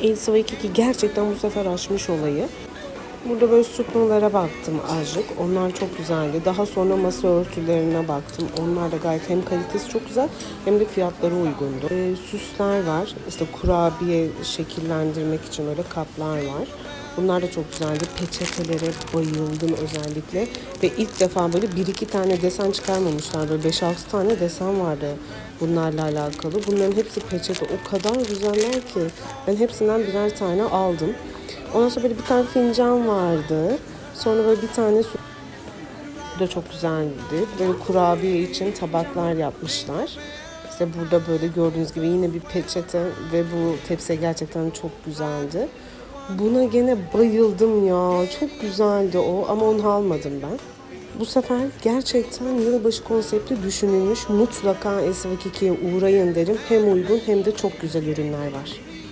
Elsa ve Kiki gerçekten bu sefer aşmış olayı. Burada böyle supmalara baktım azıcık. Onlar çok güzeldi. Daha sonra masa örtülerine baktım. Onlar da gayet hem kalitesi çok güzel hem de fiyatları uygundu. Ee, süsler var. İşte kurabiye şekillendirmek için öyle kaplar var. Bunlar da çok güzeldi. Peçetelere bayıldım özellikle. Ve ilk defa böyle bir iki tane desen çıkarmamışlar. Böyle 5-6 tane desen vardı bunlarla alakalı. Bunların hepsi peçete. O kadar güzeller ki. Ben hepsinden birer tane aldım. Ondan sonra böyle bir tane fincan vardı. Sonra böyle bir tane su da çok güzeldi. Böyle kurabiye için tabaklar yapmışlar. İşte burada böyle gördüğünüz gibi yine bir peçete ve bu tepsi gerçekten çok güzeldi. Buna gene bayıldım ya. Çok güzeldi o ama onu almadım ben. Bu sefer gerçekten yılbaşı konsepti düşünülmüş. Mutlaka Esra Kiki'ye uğrayın derim. Hem uygun hem de çok güzel ürünler var.